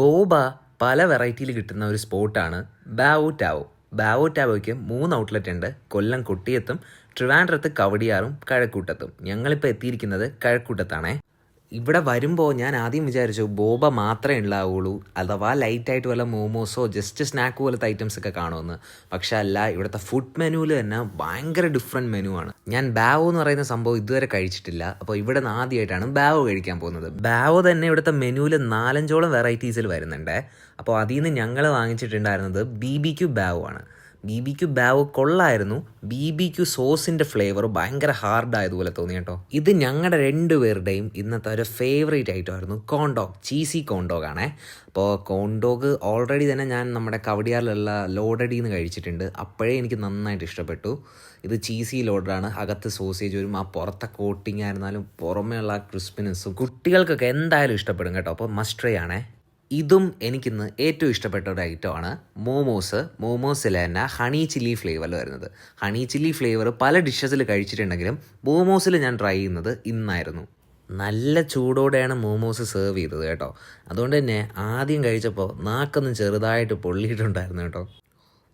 ബോബ പല വെറൈറ്റിയിൽ കിട്ടുന്ന ഒരു സ്പോട്ടാണ് ബാവോ ടാവോ. ബാവോ ടാവോയ്ക്ക് മൂന്ന് ഔട്ട്ലെറ്റ് ഉണ്ട്. കൊല്ലം കൊട്ടിയത്തും ട്രിവാൻഡ്രത്ത് കവടിയാറും കഴക്കൂട്ടത്തും. ഞങ്ങളിപ്പോൾ എത്തിയിരിക്കുന്നത് കഴക്കൂട്ടത്താണേ. ഇവിടെ വരുമ്പോൾ ഞാൻ ആദ്യം വിചാരിച്ചു ബോബ മാത്രമേ ഉണ്ടാവുള്ളൂ അഥവാ ലൈറ്റായിട്ട് വല്ല മോമോസോ ജസ്റ്റ് സ്നാക്ക് പോലത്തെ ഐറ്റംസ് ഒക്കെ കാണുമെന്ന്. പക്ഷെ അല്ല ഇവിടുത്തെ ഫുഡ് മെനുവിൽ തന്നെ ഭയങ്കര ഡിഫറെന്റ് മെനു ആണ്. ഞാൻ ബാവോ എന്ന് പറയുന്ന സംഭവം ഇതുവരെ കഴിച്ചിട്ടില്ല. അപ്പോൾ ഇവിടെ നിന്ന് ആദ്യമായിട്ടാണ് ബാവോ കഴിക്കാൻ പോകുന്നത്. ബാവോ തന്നെ ഇവിടുത്തെ മെനുവിൽ നാലഞ്ചോളം വെറൈറ്റീസിൽ വരുന്നുണ്ട്. അപ്പോൾ അതിൽ നിന്ന് ഞങ്ങൾ വാങ്ങിച്ചിട്ടുണ്ടായിരുന്നത് ബി ബി ക്യു ബാവോ ആണ്. ബി ബി ക്യു ബാവ് കൊള്ളായിരുന്നു. ബി ബി ക്യു സോസിന്റെ ഫ്ലേവർ ഭയങ്കര ഹാർഡ് ആയതുപോലെ തോന്നി കേട്ടോ. ഇത് ഞങ്ങളുടെ രണ്ടുപേരുടെയും ഇന്നത്തെ ഒരു ഫേവറേറ്റ് ഐറ്റം ആയിരുന്നു കോണ്ടോഗ് ചീസി കോണ്ടോഗ് ആണേ. അപ്പോൾ കോണ്ടോഗ് ഓൾറെഡി തന്നെ ഞാൻ നമ്മുടെ കവടിയാറിലുള്ള ലോഡഡി നിന്ന് കഴിച്ചിട്ടുണ്ട്. അപ്പോഴേ എനിക്ക് നന്നായിട്ട് ഇഷ്ടപ്പെട്ടു. ഇത് ചീസി ലോഡറാണ്. അകത്ത് സോസേജ് വരും ആ പുറത്തെ കോട്ടിങ് ആയിരുന്നാലും പുറമേ ഉള്ള ക്രിസ്പിനെസ്സും കുട്ടികൾക്കൊക്കെ എന്തായാലും ഇഷ്ടപ്പെടും കേട്ടോ. അപ്പോൾ മസ്റ്റ് ട്രൈ ആണേ. ഇതും എനിക്കിന്ന് ഏറ്റവും ഇഷ്ടപ്പെട്ട ഒരു ഐറ്റമാണ് മോമോസ് മോമോസിൽ തന്നെ ഹണി ചില്ലി ഫ്ലേവറിൽ വരുന്നത്. ഹണി ചില്ലി ഫ്ലേവർ പല ഡിഷസിൽ കഴിച്ചിട്ടുണ്ടെങ്കിലും മോമോസിൽ ഞാൻ ട്രൈ ചെയ്യുന്നത് ഇന്നായിരുന്നു. നല്ല ചൂടോടെയാണ് മോമോസ് സെർവ് ചെയ്തത് കേട്ടോ. അതുകൊണ്ട് തന്നെ ആദ്യം കഴിച്ചപ്പോൾ നാക്കൊന്നും ചെറുതായിട്ട് പൊള്ളിയിട്ടുണ്ടായിരുന്നു കേട്ടോ.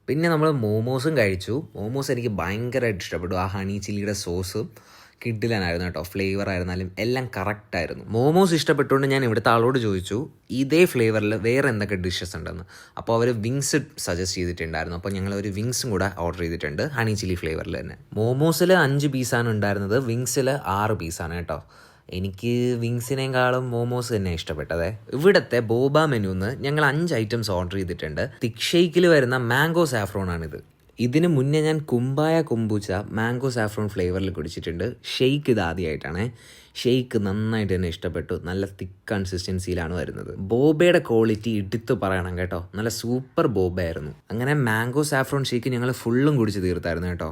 പിന്നെ നമ്മൾ മോമോസും കഴിച്ചു. മോമോസ് എനിക്ക് ഭയങ്കരമായിട്ട് ഇഷ്ടപ്പെട്ടു. ആ ഹണി ചില്ലിയുടെ സോസും കിഡിലനായിരുന്നു കേട്ടോ ഫ്ലേവർ ആയിരുന്നാലും എല്ലാം കറക്റ്റ് ആയിരുന്നു. മോമോസ് ഇഷ്ടപ്പെട്ടുകൊണ്ട് ഞാൻ ഇവിടുത്തെ ആളോട് ചോദിച്ചു ഇതേ ഫ്ലേവറിൽ വേറെ എന്തൊക്കെ ഡിഷസ് ഉണ്ടെന്ന്? അപ്പോൾ അവർ വിങ്സ് സജസ്റ്റ് ചെയ്തിട്ടുണ്ടായിരുന്നു. അപ്പോൾ ഞങ്ങൾ ഒരു വിങ്സും കൂടെ ഓർഡർ ചെയ്തിട്ടുണ്ട് ഹണി ചില്ലി ഫ്ലേവറിൽ തന്നെ. മോമോസിൽ അഞ്ച് പീസാണ് ഉണ്ടായിരുന്നത് വിങ്സിൽ ആറ് പീസാണ് കേട്ടോ. എനിക്ക് വിങ്സിനേക്കാളും മോമോസ് തന്നെ ഇഷ്ടപ്പെട്ടതേ. ഇവിടുത്തെ ബോബ മെനുന്ന് ഞങ്ങൾ അഞ്ച് ഐറ്റംസ് ഓർഡർ ചെയ്തിട്ടുണ്ട്. തിക് ഷെയ്ക്കിൽ വരുന്ന മാംഗോ സാഫ്രോൺ ആണിത്. ഇതിന് മുന്നേ ഞാൻ കുമ്പായ കുമ്പൂച്ച മാംഗോ സാഫ്രോൺ ഫ്ലേവറിൽ കുടിച്ചിട്ടുണ്ട്. ഷെയ്ക്ക് ഇത് ആദ്യമായിട്ടാണ് ഷെയ്ക്ക് നന്നായിട്ട് തന്നെ ഇഷ്ടപ്പെട്ടു. നല്ല തിക്ക് കൺസിസ്റ്റൻസിയിലാണ് വരുന്നത്. ബോബയുടെ ക്വാളിറ്റി എടുത്തു പറയണം കേട്ടോ. നല്ല സൂപ്പർ ബോബ ആയിരുന്നു അങ്ങനെ മാംഗോ സാഫ്രോൺ ഷെയ്ക്ക് ഞങ്ങൾ ഫുള്ളും കുടിച്ച് തീർത്തായിരുന്നു കേട്ടോ.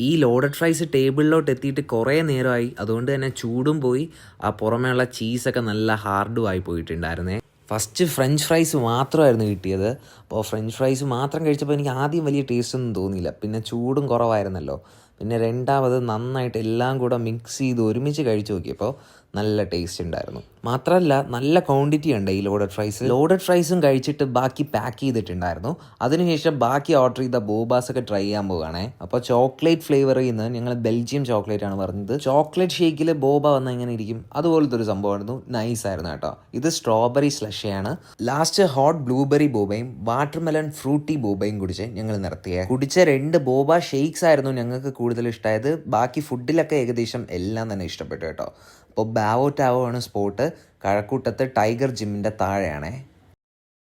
ഈ ലോഡഡ് ഫ്രൈസ് ടേബിളിലോട്ട് എത്തിയിട്ട് കുറേ നേരമായി. അതുകൊണ്ട് തന്നെ ചൂടും പോയി. ആ പുറമേയുള്ള ചീസൊക്കെ നല്ല ഹാർഡും ആയി പോയിട്ടുണ്ടായിരുന്നേ. ഫസ്റ്റ് ഫ്രഞ്ച് ഫ്രൈസ് മാത്രമായിരുന്നു കിട്ടിയത്. അപ്പോൾ ഫ്രഞ്ച് ഫ്രൈസ് മാത്രം കഴിച്ചപ്പോൾ എനിക്ക് ആദ്യം വലിയ ടേസ്റ്റ് ഒന്നും തോന്നിയില്ല. പിന്നെ ചൂടും കുറവായിരുന്നല്ലോ. പിന്നെ രണ്ടാമത് നന്നായിട്ട് എല്ലാം കൂടെ മിക്സ് ചെയ്ത് ഒരുമിച്ച് കഴിച്ചു നോക്കിയപ്പോൾ നല്ല ടേസ്റ്റ് ഉണ്ടായിരുന്നു. മാത്രമല്ല നല്ല ക്വാണ്ടിറ്റി ഉണ്ട് ഈ ലോഡഡ് ഫ്രൈസ് ലോഡഡ് ഫ്രൈസും കഴിച്ചിട്ട് ബാക്കി പാക്ക് ചെയ്തിട്ടുണ്ടായിരുന്നു. അതിനുശേഷം ബാക്കി ഓർഡർ ചെയ്ത ബോബാസ് ഒക്കെ ട്രൈ ചെയ്യാൻ പോവുകയാണേ. അപ്പോൾ ചോക്ലേറ്റ് ഫ്ലേവർ ചെയ്യുന്നത് ഞങ്ങൾ ബെൽജിയം ചോക്ലേറ്റ് ആണ് പറഞ്ഞത്. ചോക്ലേറ്റ് ഷേക്കിൽ ബോബ വന്ന എങ്ങനെ ഇരിക്കും? അതുപോലത്തെ ഒരു സംഭവമായിരുന്നു. നൈസ് ആയിരുന്നു കേട്ടോ. ഇത് സ്ട്രോബെറി സ്ലഷയാണ് ലാസ്റ്റ് ഹോട്ട് ബ്ലൂബെറി ബോബയും വാട്ടർമെലൺ ഫ്രൂട്ടി ബോബയും കുടിച്ച് ഞങ്ങൾ നിർത്തിയത് കുടിച്ച രണ്ട് ബോബ ഷേക്സ് ആയിരുന്നു ഞങ്ങൾക്ക് കൂടുതൽ ഇഷ്ടമായത് ബാക്കി ഫുഡിലൊക്കെ ഏകദേശം എല്ലാം തന്നെ ഇഷ്ടപ്പെട്ടു കേട്ടോ. അപ്പോൾ ബാവോ ടാവോ ആണ് സ്പോട്ട്. കഴക്കൂട്ടത്ത് ടൈഗർ ജിമ്മിന്റെ താഴെയാണേ.